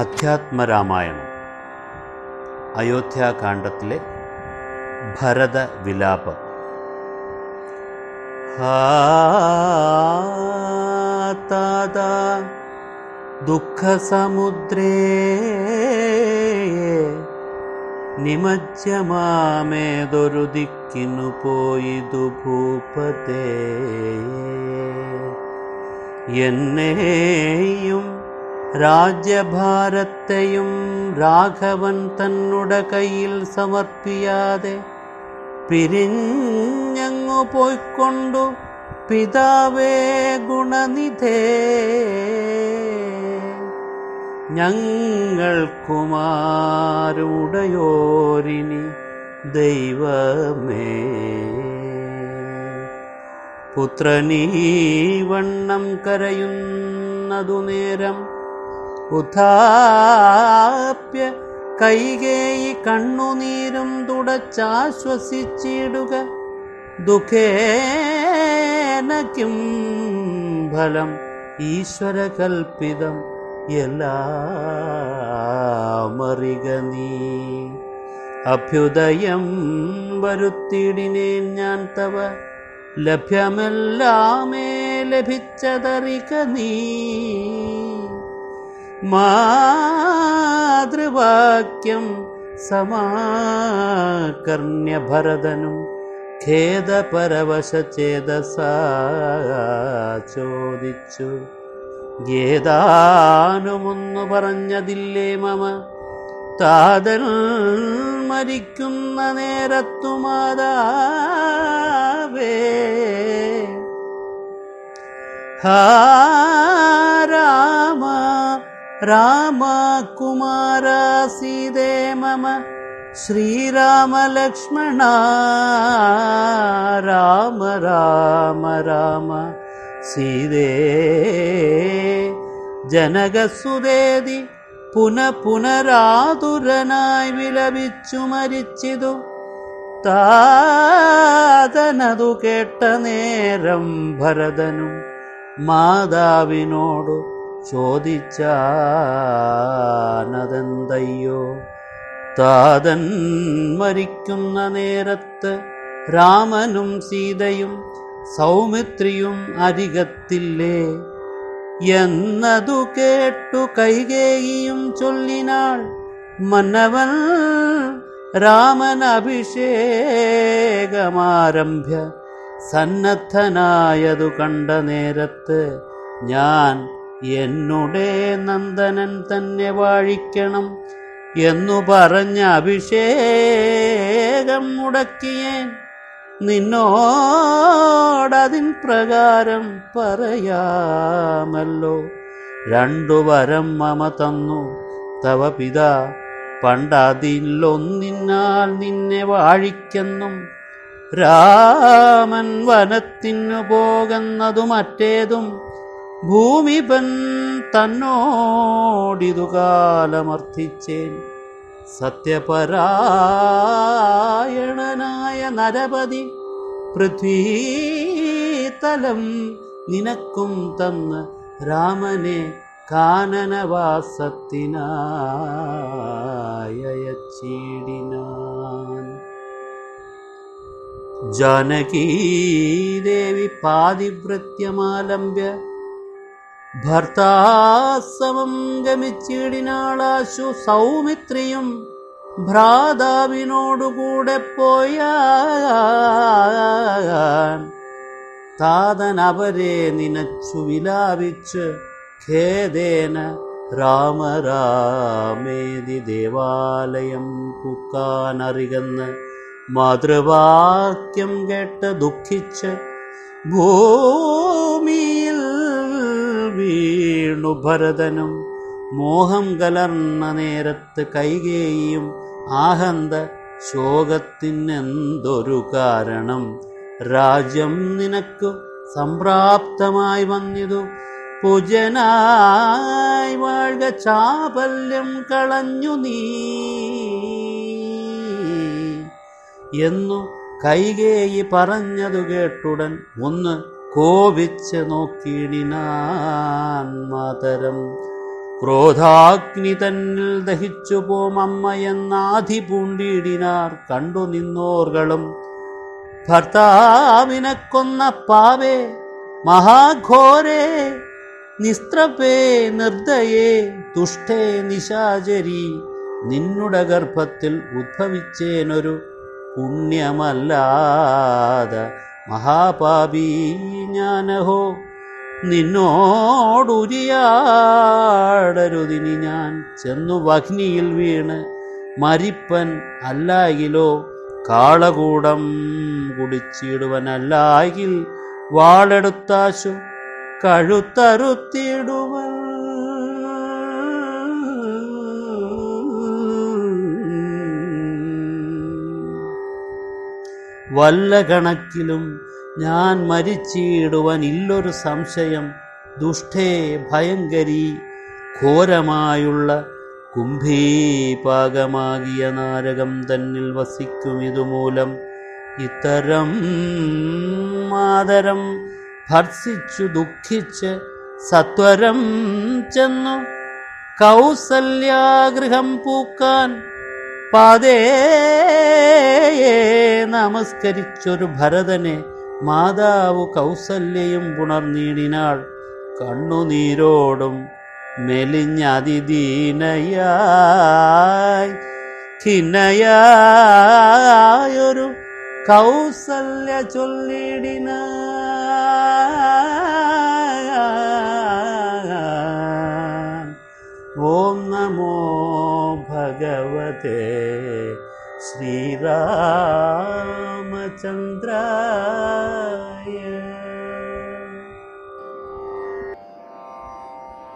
അധ്യാത്മരാമായണം അയോധ്യാകാന്ഡത്തിലെ ഭരത വിലാപം ഹാതാ ദുഃഖസമുദ്രേ നിമജ്ജമാമേതൊരു ദിക്കിനു പോയിതു ഭൂപതേ എന്നെയും രാജ്യഭാരത്തെയും രാഘവൻ തന്നുടെ കയ്യിൽ സമർപ്പിയാതെ പിരിഞ്ഞങ്ങു പോയിക്കൊണ്ടു പിതാവേ ഗുണനിധേ. ഞങ്ങൾ കുമാരുടയോരിനി ദൈവമേ. പുത്രനീ വണ്ണം കരയുന്നതു നേരം ഉഥാപ്യ കൈകേയി കണ്ണുനീരും തുടച്ചാശ്വസിച്ചിടുക. ദുഃഖേനക്കും ഫലം ഈശ്വരകൽപ്പിതം എല്ലാമറിക നീ. അഭ്യുദയം വരുത്തിടിനേൻ ഞാൻ തവ. ലഭ്യമെല്ലാമേ ലഭിച്ചതറിക നീ. മാതൃവാക്യം സമാകർണ്യ ഭരതനും ഖേദപരവശചേതസാ ചോദിച്ചു ഏതാനുമൊന്നു പറഞ്ഞതില്ലേ മമ? താതൽ മരിക്കുന്ന നേരത്തു മാതാവേ. ഹാ രാമ രാമ കുമാര സീതേ മമ ശ്രീരാമലക്ഷ്മണ രാമ രാമ രാമ സീതേ ജനകസുതേതി പുന പുനരാതുരനായി വിലപിച്ചു മരിച്ചിതു താതനതു കേട്ട നേരം ഭരതനും മാതാവിനോടു ചോദിച്ചാനതെന്തയ്യോ? താതൻ മരിക്കുന്ന നേരത്ത് രാമനും സീതയും സൗമിത്രിയും അരികത്തില്ലേ? എന്നതു കേട്ടു കൈകേയിയും ചൊല്ലിനാൾ മന്നവൻ രാമൻ അഭിഷേകമാരംഭ്യ സന്നദ്ധനായതു കണ്ട നേരത്ത് ഞാൻ എന്നുടെ നന്ദനൻ തന്നെ വാഴിക്കണം എന്നു പറഞ്ഞ അഭിഷേകം മുടക്കിയേൻ നിന്നോടതിൻ പ്രകാരം പറയാമല്ലോ. രണ്ടു വരം മമ തന്നു. തവ പിതാ പണ്ടതിലൊന്നിനാൽ നിന്നെ വാഴിക്കെന്നും രാമൻ വനത്തിനു പോകുന്നതു മറ്റേതും ഭൂമിപൻ തന്നോടിതുകാലമർത്ഥിച്ചേൻ സത്യപരായണനായ നരപതി പൃഥ്വീതലം നിനക്കും തന്ന് രാമനെ കാനനവാസത്തിനായച്ചീടിനാൻ ജാനകീദേവി പാതിവൃത്യമാലംബ്യ ഭർത്താസമം ഗമിച്ചിടിനാളാശു സൗമിത്രിയും ഭ്രാതാവിനോടുകൂടെ പോയാൻ. താതൻ അവരെ നിനച്ചു വിലാപിച്ച് ഖേദേന രാമരാമേതി ദേവാലയം പുക്കാനറികന്ന് മാതൃവാക്യം കേട്ട് ദുഃഖിച്ച് ഭൂമിയിൽ വീണു ഭരതനും മോഹം കലർന്ന നേരത്ത് കൈകേയും ആഹന്ത ശോകത്തിനെന്തൊരു കാരണം? രാജ്യം നിനക്കു സംപ്രാപ്തമായി വന്നിതു. പൂജനായി വാഴ്ക ചാപല്യം കളഞ്ഞു നീ. എന്നു കൈകേയി പറഞ്ഞതു കേട്ടുടൻ ഒന്ന് കോപിച്ച് നോക്കിയിടിനാൻ മാതരം. ക്രോധാഗ്നി തന്നിൽ ദഹിച്ചു പോമ്മയെന്നാധി പൂണ്ടിയിടിനാർ കണ്ടു നിന്നോർകളും. ഭർത്താവിനെ കൊന്ന പാവേ മഹാഘോരേ നിസ്ത്രപേ നിർദ്ദയേ തുഷ്ടേ നിശാചരി നിന്നുടെ ഗർഭത്തിൽ ഉദ്ഭവിച്ചേനൊരു പുണ്യമല്ലാതെ മഹാപാപി ഞാനഹോ നിന്നോടുരിയാടരുതിനി ഞാൻ. ചെന്നു വഗ്നിയിൽ വീണ് മരിപ്പൻ അല്ലായിലോ കാളകൂടം കുടിച്ചിടുവനല്ലായിൽ വാളെടുത്താശു കഴുത്തറുത്തിടുവൻ. വല്ല കണക്കിലും ഞാൻ മരിച്ചിടുവൻ ഇല്ലൊരു സംശയം. ദുഷ്ടേ ഭയങ്കരി ഘോരമായുള്ള കുംഭീപാകമാകിയ നാരകം തന്നിൽ വസിക്കും ഇതുമൂലം. ഇത്തരം മാതരം ഭർസിച്ചു ദുഃഖിച്ച് സത്വരം ചെന്നു കൗസല്യാഗൃഹം പൂക്കാൻ പാതേ നമസ്കരിച്ചൊരു ഭരതനെ മാതാവ് കൗസല്യയും പുണർനീടിനാൾ കണ്ണുനീരോടും മെലിഞ്ഞതിദീനയായി. ഖിന്നയായൊരു കൗസല്യ ചൊല്ലിടിന. नमो भगवते श्रीरामचन्द्राय